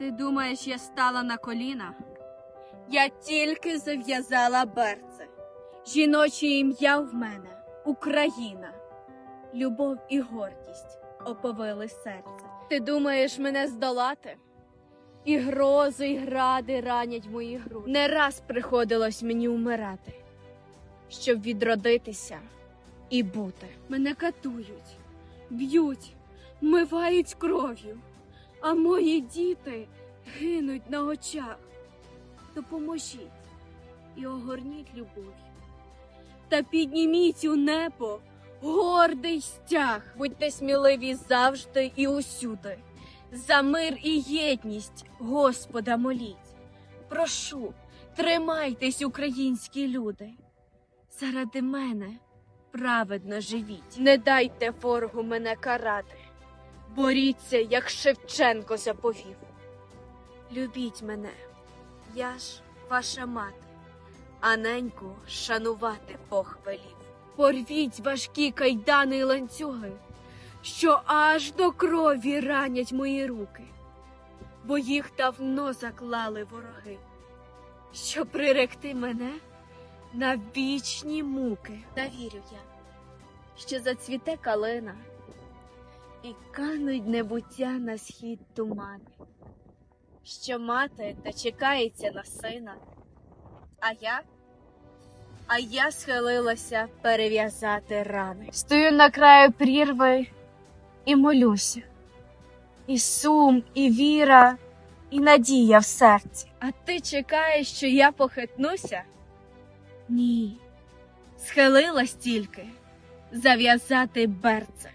Ти думаєш, я стала на коліна? Я тільки зав'язала берце. Жіноче ім'я в мене Україна. Любов і гордість оповили серце. Ти думаєш мене здолати? І грози, і гради ранять мої груди. Не раз приходилось мені умирати, щоб відродитися і бути. Мене катують, б'ють, мивають кров'ю, а мої діти гинуть на очах. Допоможіть і огорніть любов'ю. Та підніміть у небо гордий стяг. Будьте сміливі завжди і усюди. За мир і єдність Господа моліть. Прошу, тримайтесь, українські люди. Заради мене праведно живіть. Не дайте ворогу мене карати. Боріться, як Шевченко заповів. Любіть мене, я ж ваша мати, а неньку шанувати Бог велів. Порвіть важкі кайдани й ланцюги, що аж до крові ранять мої руки, бо їх давно заклали вороги, щоб приректи мене на вічні муки. Та вірю я, що зацвіте калина і кануть небуття на схід тумани, що мати дочекається на сина, а я, а я схилилася перев'язати рани. Стою на краю прірви і молюся, і сум, і віра, і надія в серці. А ти чекаєш, що я похитнуся? Ні, схилилась тільки зав'язати берце.